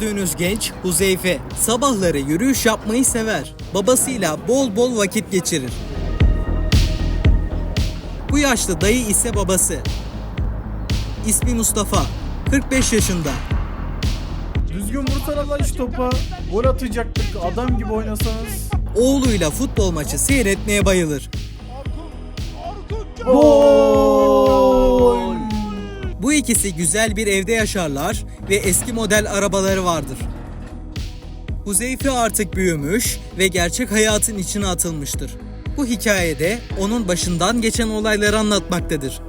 gördüğünüz genç Huzeyfe. Sabahları yürüyüş yapmayı sever. Babasıyla bol bol vakit geçirir. Bu yaşlı dayı ise babası. İsmi Mustafa. 45 yaşında. Düzgün vursana lan şu topa. Gol atacaktık. Adam gibi oynasanız. Oğluyla futbol maçı seyretmeye bayılır. Gol! Bu ikisi güzel bir evde yaşarlar ve eski model arabaları vardır. Huzeyfe artık büyümüş ve gerçek hayatın içine atılmıştır. Bu hikayede onun başından geçen olayları anlatmaktadır.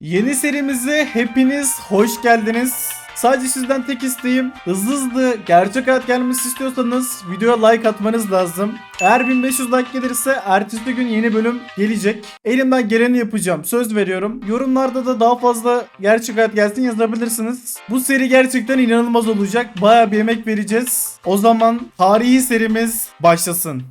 Yeni serimize hepiniz hoş geldiniz. Sadece sizden tek isteğim hızlı hızlı gerçek hayat gelmesi istiyorsanız videoya like atmanız lazım. Eğer 1500 like gelirse ertesi gün yeni bölüm gelecek. Elimden geleni yapacağım. Söz veriyorum. Yorumlarda da daha fazla gerçek hayat gelsin yazabilirsiniz. Bu seri gerçekten inanılmaz olacak. Baya bir emek vereceğiz. O zaman tarihi serimiz başlasın.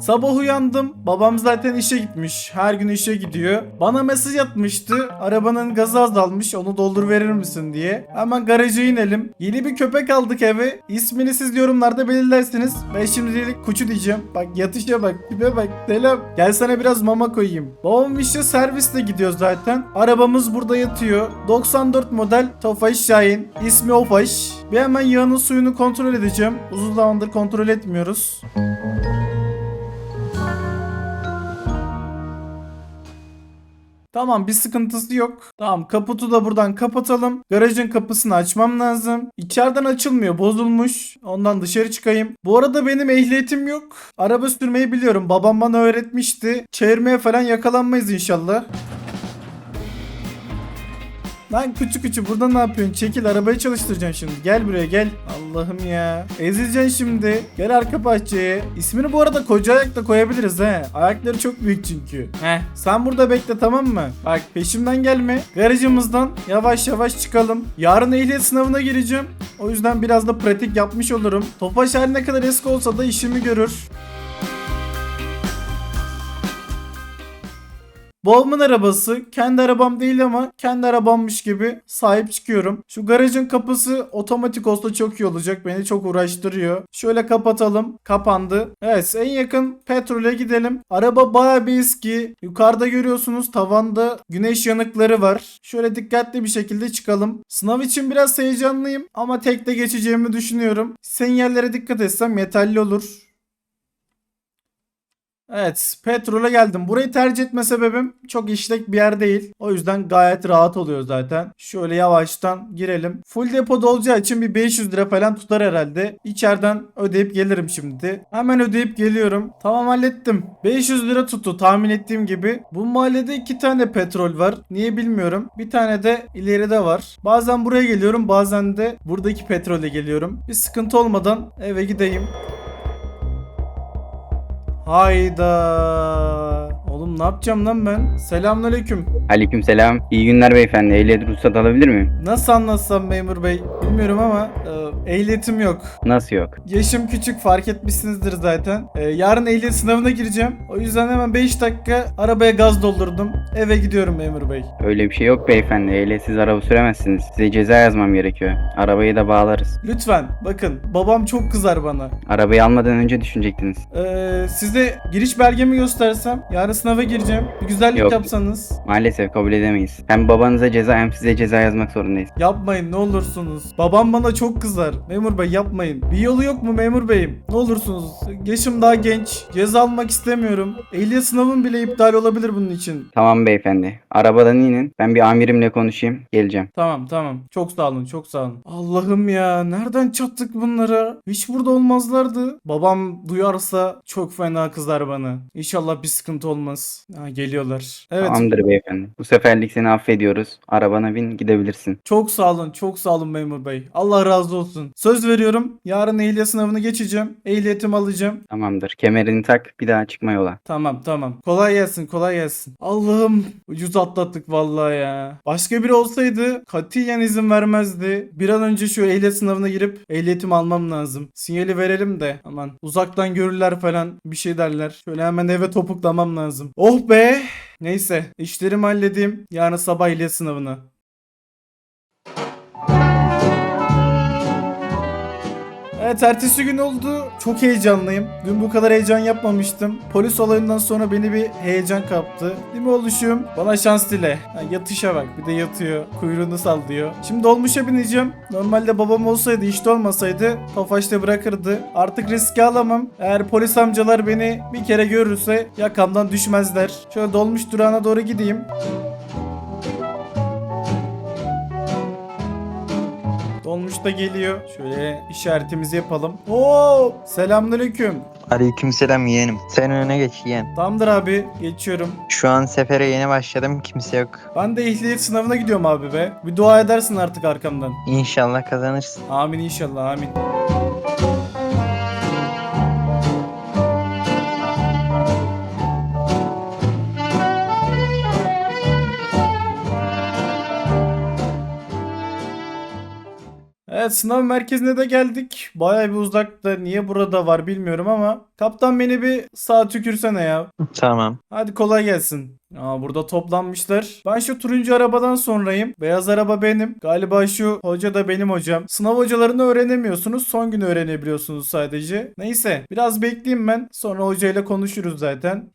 Sabah uyandım. Babam zaten işe gitmiş. Her gün işe gidiyor. Bana mesaj atmıştı. Arabanın gazı azalmış. Onu doldur verir misin diye. Hemen garaja inelim. Yeni bir köpek aldık eve. İsmini siz yorumlarda belirlersiniz. Ben şimdilik kuçu diyeceğim. Bak yatışa bak. Tipe bak. Selam. Gel sana biraz mama koyayım. Babam işte servisle gidiyor zaten. Arabamız burada yatıyor. 94 model Tofaş Şahin. İsmi Ofaş. Bir hemen yağının suyunu kontrol edeceğim. Uzun zamandır kontrol etmiyoruz. Tamam bir sıkıntısı yok. Tamam kaputu da buradan kapatalım. Garajın kapısını açmam lazım. İçeriden açılmıyor bozulmuş. Ondan dışarı çıkayım. Bu arada benim ehliyetim yok. Araba sürmeyi biliyorum. Babam bana öğretmişti. Çevirmeye falan yakalanmayız inşallah. Lan küçük küçük burada ne yapıyorsun? Çekil arabayı çalıştıracaksın şimdi. Gel buraya gel. Allah'ım ya. Ezileceksin şimdi. Gel arka bahçeye. İsmini bu arada koca ayakla koyabiliriz he. Ayakları çok büyük çünkü. Heh. Sen burada bekle tamam mı? Bak peşimden gelme. Garajımızdan yavaş yavaş çıkalım. Yarın ehliyet sınavına gireceğim. O yüzden biraz da pratik yapmış olurum. Tofaş her ne kadar eski olsa da işimi görür. Babamın arabası kendi arabam değil ama kendi arabammış gibi sahip çıkıyorum. Şu garajın kapısı otomatik olsa çok iyi olacak. Beni çok uğraştırıyor. Şöyle kapatalım. Kapandı. Evet en yakın petrole gidelim. Araba baya bir eski. Yukarıda görüyorsunuz tavanda güneş yanıkları var. Şöyle dikkatli bir şekilde çıkalım. Sınav için biraz heyecanlıyım ama tek de geçeceğimi düşünüyorum. Sinyallere dikkat etsem yeterli olur. Evet, petrole geldim. Burayı tercih etme sebebim çok işlek bir yer değil. O yüzden gayet rahat oluyor zaten. Şöyle yavaştan girelim. Full depoda olacağı için bir 500 lira falan tutar herhalde. İçeriden ödeyip gelirim şimdi. Hemen ödeyip geliyorum. Tamam hallettim. 500 lira tuttu tahmin ettiğim gibi. Bu mahallede iki tane petrol var. Niye bilmiyorum. Bir tane de ileride var. Bazen buraya geliyorum bazen de buradaki petrole geliyorum. Bir sıkıntı olmadan eve gideyim. Hayda. Oğlum ne yapacağım lan ben? Selamünaleyküm. Aleykümselam. İyi günler beyefendi. Ehliyet ruhsat alabilir miyim? Nasıl anlatsam memur bey? Bilmiyorum ama e, ehliyetim yok. Nasıl yok? Yaşım küçük fark etmişsinizdir zaten. E, yarın ehliyet sınavına gireceğim. O yüzden hemen 5 dakika arabaya gaz doldurdum. Eve gidiyorum memur bey. Öyle bir şey yok beyefendi. Ehliyetsiz araba süremezsiniz. Size ceza yazmam gerekiyor. Arabayı da bağlarız. Lütfen bakın babam çok kızar bana. Arabayı almadan önce düşünecektiniz. E, size giriş belgemi göstersem yarın sınava gireceğim. Bir güzellik Yok. yapsanız. Maalesef kabul edemeyiz. Hem babanıza ceza hem size ceza yazmak zorundayız. Yapmayın ne olursunuz. Babam bana çok kızar. Memur bey yapmayın. Bir yolu yok mu memur beyim? Ne olursunuz. Yaşım daha genç. Ceza almak istemiyorum. Ehliyet sınavım bile iptal olabilir bunun için. Tamam beyefendi. Arabadan inin. Ben bir amirimle konuşayım. Geleceğim. Tamam tamam. Çok sağ olun çok sağ olun. Allah'ım ya nereden çattık bunlara? Hiç burada olmazlardı. Babam duyarsa çok fena kızar bana. İnşallah bir sıkıntı olmaz. Ha, geliyorlar. Evet. Tamamdır beyefendi. Bu seferlik seni affediyoruz. Arabana bin gidebilirsin. Çok sağ olun, çok sağ olun memur bey. Allah razı olsun. Söz veriyorum. Yarın ehliyet sınavını geçeceğim. Ehliyetimi alacağım. Tamamdır. Kemerini tak. Bir daha çıkma yola. Tamam tamam. Kolay gelsin, kolay gelsin. Allah'ım ucuz atlattık vallahi ya. Başka biri olsaydı katiyen izin vermezdi. Bir an önce şu ehliyet sınavına girip ehliyetimi almam lazım. Sinyali verelim de aman uzaktan görürler falan bir şey derler. Şöyle hemen eve topuklamam lazım. Oh be. Neyse işlerimi halledeyim. Yarın sabah İlyas sınavına. Evet ertesi gün oldu. Çok heyecanlıyım. Dün bu kadar heyecan yapmamıştım. Polis olayından sonra beni bir heyecan kaptı. Değil mi oluşum? Bana şans dile. Ha, yatışa bak. Bir de yatıyor. Kuyruğunu sallıyor. Şimdi dolmuşa bineceğim. Normalde babam olsaydı işte olmasaydı Tofaş'ta bırakırdı. Artık riske alamam. Eğer polis amcalar beni bir kere görürse yakamdan düşmezler. Şöyle dolmuş durağına doğru gideyim. Dolmuş da geliyor. Şöyle işaretimizi yapalım. Oo, selamünaleyküm. Aleykümselam yeğenim. Sen öne geç yeğen. Tamamdır abi, geçiyorum. Şu an sefere yeni başladım kimse yok. Ben de ehliyet sınavına gidiyorum abi be. Bir dua edersin artık arkamdan. İnşallah kazanırsın. Amin inşallah, amin. Evet sınav merkezine de geldik. Bayağı bir uzakta. Niye burada var bilmiyorum ama. Kaptan beni bir sağa tükürsene ya. Tamam. Hadi kolay gelsin. Aa, burada toplanmışlar. Ben şu turuncu arabadan sonrayım. Beyaz araba benim. Galiba şu hoca da benim hocam. Sınav hocalarını öğrenemiyorsunuz. Son gün öğrenebiliyorsunuz sadece. Neyse biraz bekleyeyim ben. Sonra hocayla konuşuruz zaten.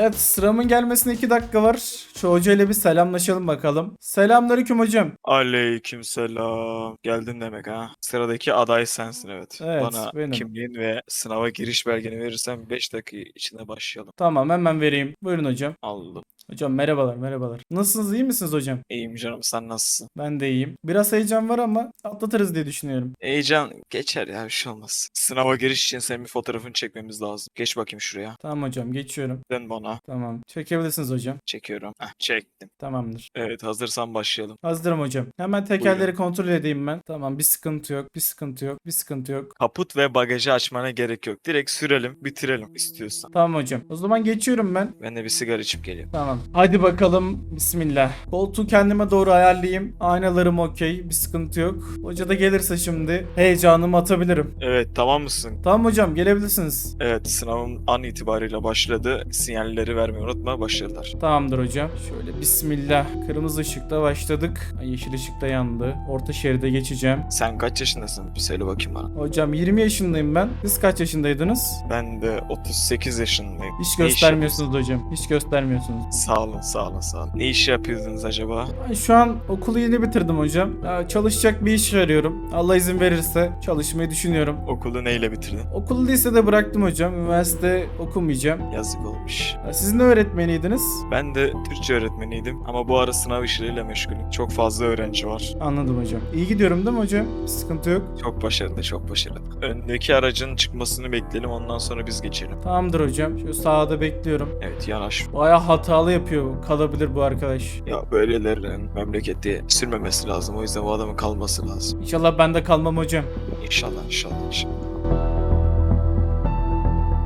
Evet sıramın gelmesine 2 dakika var. Şu hocayla bir selamlaşalım bakalım. Selamünaleyküm hocam. Aleykümselam. Geldin demek ha. Sıradaki aday sensin evet. Evet, Bana benim. kimliğin ve sınava giriş belgeni verirsen 5 dakika içinde başlayalım. Tamam hemen vereyim. Buyurun hocam. Aldım. Hocam merhabalar merhabalar. Nasılsınız iyi misiniz hocam? İyiyim canım sen nasılsın? Ben de iyiyim. Biraz heyecan var ama atlatırız diye düşünüyorum. Heyecan geçer ya bir şey olmaz. Sınava giriş için senin bir fotoğrafını çekmemiz lazım. Geç bakayım şuraya. Tamam hocam geçiyorum. Dön bana. Tamam. Çekebilirsiniz hocam. Çekiyorum. Heh, çektim. Tamamdır. Evet hazırsan başlayalım. Hazırım hocam. Hemen tekerleri kontrol edeyim ben. Tamam bir sıkıntı yok. Bir sıkıntı yok. Bir sıkıntı yok. Kaput ve bagajı açmana gerek yok. Direkt sürelim bitirelim istiyorsan. Tamam hocam. O zaman geçiyorum ben. Ben de bir sigara içip geliyorum. Tamam. Hadi bakalım. Bismillah. Koltuğu kendime doğru ayarlayayım. Aynalarım okey. Bir sıkıntı yok. Hoca da gelirse şimdi heyecanımı atabilirim. Evet tamam mısın? Tamam hocam gelebilirsiniz. Evet sınavım an itibariyle başladı. Sinyalleri vermeyi unutma başladılar. Tamamdır hocam. Şöyle bismillah. Kırmızı ışıkta başladık. Ay, Yeşil ışıkta yandı. Orta şeride geçeceğim. Sen kaç yaşındasın? Bir söyle bakayım bana. Hocam 20 yaşındayım ben. Siz kaç yaşındaydınız? Ben de 38 yaşındayım. Hiç Ne göstermiyorsunuz hocam. Hiç göstermiyorsunuz. Sağ olun, sağ olun, sağ olun. Ne iş yapıyordunuz acaba? Şu an okulu yeni bitirdim hocam. Çalışacak bir iş arıyorum. Allah izin verirse çalışmayı düşünüyorum. Okulu neyle bitirdin? Okulu lisede bıraktım hocam. Üniversite okumayacağım. Yazık olmuş. Ya, Siz ne öğretmeniydiniz? Ben de Türkçe öğretmeniydim ama bu ara sınav işleriyle meşgulüm. Çok fazla öğrenci var. Anladım hocam. İyi gidiyorum değil mi hocam? Bir sıkıntı yok. Çok başarılı, çok başarılı. Öndeki aracın çıkmasını bekleyelim ondan sonra biz geçelim. Tamamdır hocam. Şu sağda bekliyorum. Evet yanaş. Baya hatalı yapıyor. Kalabilir bu arkadaş. Ya böylelerin memlekette sürmemesi lazım. O yüzden bu adamın kalması lazım. İnşallah ben de kalmam hocam. İnşallah, inşallah, inşallah.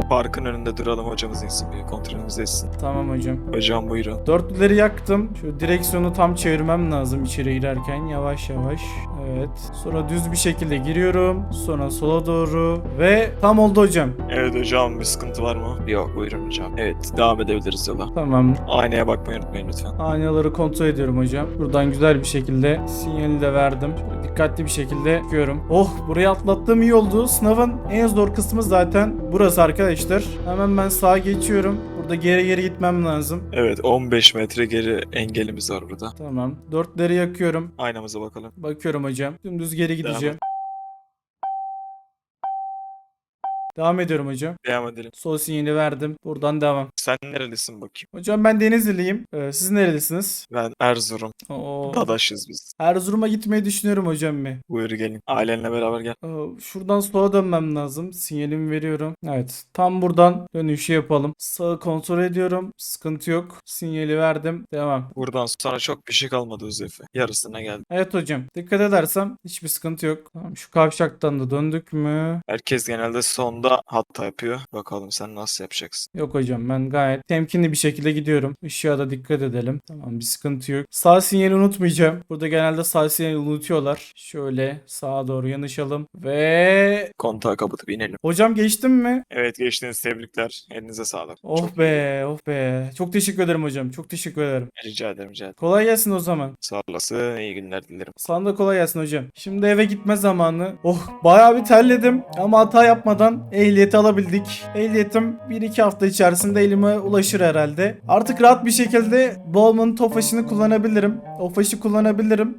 Parkın önünde duralım hocamız insin bir kontrolümüzü etsin. Tamam hocam. Hocam buyurun. Dörtlüleri yaktım. Şu direksiyonu tam çevirmem lazım içeri girerken. Yavaş yavaş. Evet. Sonra düz bir şekilde giriyorum. Sonra sola doğru. Ve tam oldu hocam. Evet hocam bir sıkıntı var mı? Yok buyurun hocam. Evet devam edebiliriz yola. Tamam. Aynaya bakmayı unutmayın lütfen. Aynaları kontrol ediyorum hocam. Buradan güzel bir şekilde sinyali de verdim. Şöyle dikkatli bir şekilde çıkıyorum. Oh burayı atlattığım iyi oldu. Sınavın en zor kısmı zaten burası arkadaşlar. Hemen ben sağa geçiyorum. Burada geri geri gitmem lazım. Evet 15 metre geri engelimiz var burada. Tamam. Dörtleri yakıyorum. Aynamıza bakalım. Bakıyorum hocam. Dümdüz geri gideceğim. Devam ediyorum hocam. Devam edelim. Sol sinyali verdim. Buradan devam. Sen nerelisin bakayım? Hocam ben Denizliliyim. Ee, siz nerelisiniz? Ben Erzurum. Oo. Dadaşız biz. Erzurum'a gitmeyi düşünüyorum hocam mi? Buyur gelin. Ailenle beraber gel. Ee, Şuradan sola dönmem lazım. Sinyalimi veriyorum. Evet. Tam buradan dönüşü yapalım. Sağı kontrol ediyorum. Sıkıntı yok. Sinyali verdim. Devam. Buradan sonra çok bir şey kalmadı Uzefe. Yarısına geldi. Evet hocam. Dikkat edersem hiçbir sıkıntı yok. Tamam, şu kavşaktan da döndük mü? Herkes genelde sonda Yolda hatta yapıyor. Bakalım sen nasıl yapacaksın. Yok hocam ben gayet temkinli bir şekilde gidiyorum. Işığa da dikkat edelim. Tamam bir sıkıntı yok. Sağ sinyali unutmayacağım. Burada genelde sağ sinyali unutuyorlar. Şöyle sağa doğru yanaşalım. Ve... Kontağı kapatıp inelim. Hocam geçtim mi? Evet geçtiniz tebrikler. Elinize sağlık. Oh Çok be oh be. Çok teşekkür ederim hocam. Çok teşekkür ederim. Rica ederim rica ederim. Kolay gelsin o zaman. Sağ olasın. İyi günler dilerim. Sana da kolay gelsin hocam. Şimdi eve gitme zamanı. Oh bayağı bir terledim ama hata yapmadan ehliyeti alabildik. Ehliyetim 1-2 hafta içerisinde elime ulaşır herhalde. Artık rahat bir şekilde Bowman Tofaş'ını kullanabilirim. Tofaş'ı kullanabilirim.